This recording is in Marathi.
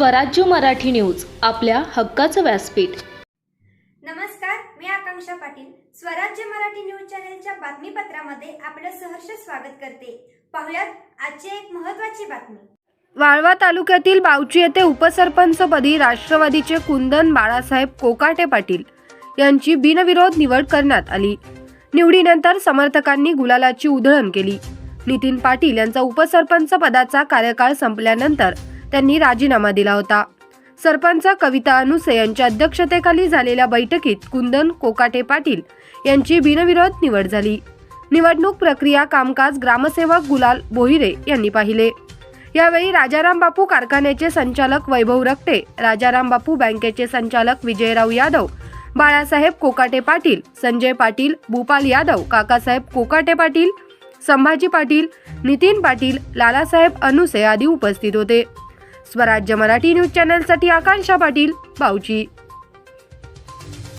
स्वराज्य मराठी न्यूज आपल्या हक्काचं व्यासपीठ. नमस्कार मी आकांक्षा पाटील. स्वराज्य मराठी न्यूज चॅनलच्या बातमीपत्रामध्ये आपलं सहर्ष स्वागत करते. पाहुयात आजची एक महत्त्वाची बातमी. वाळवा तालुक्यातील बावची येथे उपसरपंचपदी राष्ट्रवादीचे कुंदन बाळासाहेब कोकाटे पाटील यांची बिनविरोध निवड करण्यात आली. निवडीनंतर समर्थकांनी गुलालाची उधळण केली. नितीन पाटील यांचा उपसरपंच पदाचा कार्यकाळ संपल्यानंतर त्यांनी राजीनामा दिला होता. सरपंच कविता अनुसे यांच्या अध्यक्षतेखाली झालेल्या बैठकीत कुंदन कोकाटे पाटील यांची बिनविरोध निवड झाली. निवडणूक प्रक्रिया कामकाज ग्रामसेवक गुलाल बोहिरे यांनी पाहिले. यावेळी राजाराम बापू कारखान्याचे संचालक वैभव रक्टे राजाराम बापू बँकेचे संचालक विजयराव यादव बाळासाहेब कोकाटे पाटील संजय पाटील भूपाल यादव काकासाहेब कोकाटे पाटील संभाजी पाटील नितीन पाटील लालासाहेब अनुसे आदी उपस्थित होते. स्वराज्य मराठी न्यूज चॅनलसाठी आकांक्षा पाटील बावची.